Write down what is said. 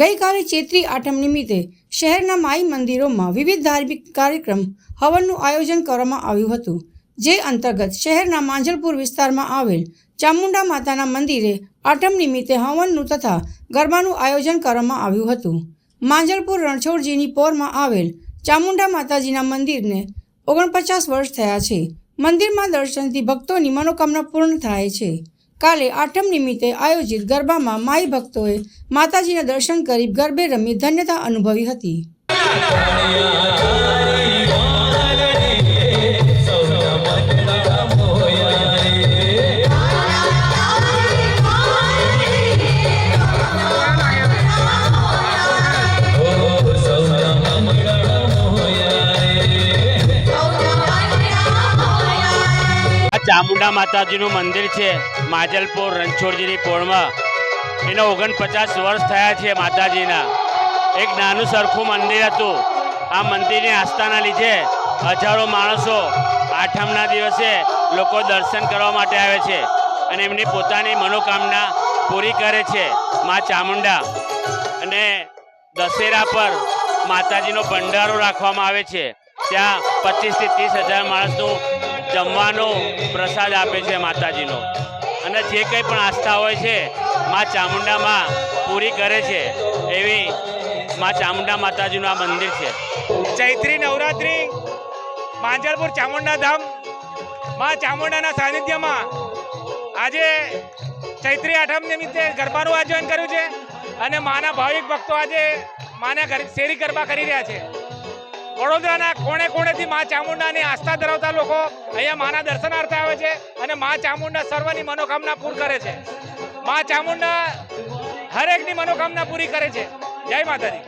ગઈકાલે ચૈત્રી આઠમ નિમિત્તે શહેરના માઈ મંદિરોમાં વિવિધ ધાર્મિક કાર્યક્રમ હવનનું આયોજન કરવામાં આવ્યું હતું. જે અંતર્ગત શહેરના માંજલપુર વિસ્તારમાં આવેલ ચામુંડા માતાના મંદિરે આઠમ નિમિત્તે હવનનું તથા ગરબાનું આયોજન કરવામાં આવ્યું હતું. માંજલપુર રણછોડજીની પોરમાં આવેલ ચામુંડા માતાજીના મંદિરને ઓગણપચાસ વર્ષ થયા છે. મંદિરમાં દર્શનથી ભક્તોની મનોકામના પૂર્ણ થાય છે. કાલે આઠમ નિમિત્તે આયોજિત ગરબામાં માઈ ભક્તોએ માતાજીના દર્શન કરી ગરબે રમી ધન્યતા અનુભવી હતી. ચામુંડા માતાજીનું મંદિર છે. માજલપુર રણછોડજીની પોળમાં. એના ઓગણપચાસ વર્ષ થયા છે માતાજીના. એક નાનું સરખું મંદિર હતું. આ મંદિરની આસ્થાના લીધે હજારો માણસો આઠમના દિવસે લોકો દર્શન કરવા માટે આવે છે અને એમની પોતાની મનોકામના પૂરી કરે છે મા ચામુંડા. અને દશેરા પર માતાજીનો ભંડારો રાખવામાં આવે છે. ત્યાં પચીસથી ત્રીસ હજાર માણસનું જમવાનો પ્રસાદ આપે છે માતાજીનો. અને જે કંઈ પણ આસ્થા હોય છે, મા ચામુંડામાં પૂરી કરે છે, એવી મા ચામુંડા માતાજીનું આ મંદિર છે. ચૈત્રી નવરાત્રી, માંજલપુર ચામુંડા ધામ, માં ચામુંડાના સાનિધ્યમાં આજે ચૈત્રી આઠમ નિમિત્તે ગરબાનું આયોજન કર્યું છે અને માના ભાવિક ભક્તો આજે માના શેરી ગરબા કરી રહ્યા છે. વડોદરાના કોણે કોણેથી મા ચામુંડાની આસ્થા ધરાવતા લોકો અહીંયા માના દર્શનાર્થે આવે છે અને મા ચામુંડા સર્વની મનોકામના પૂર કરે છે. મા ચામુંડા હરેકની મનોકામના પૂરી કરે છે. જય માતાજી.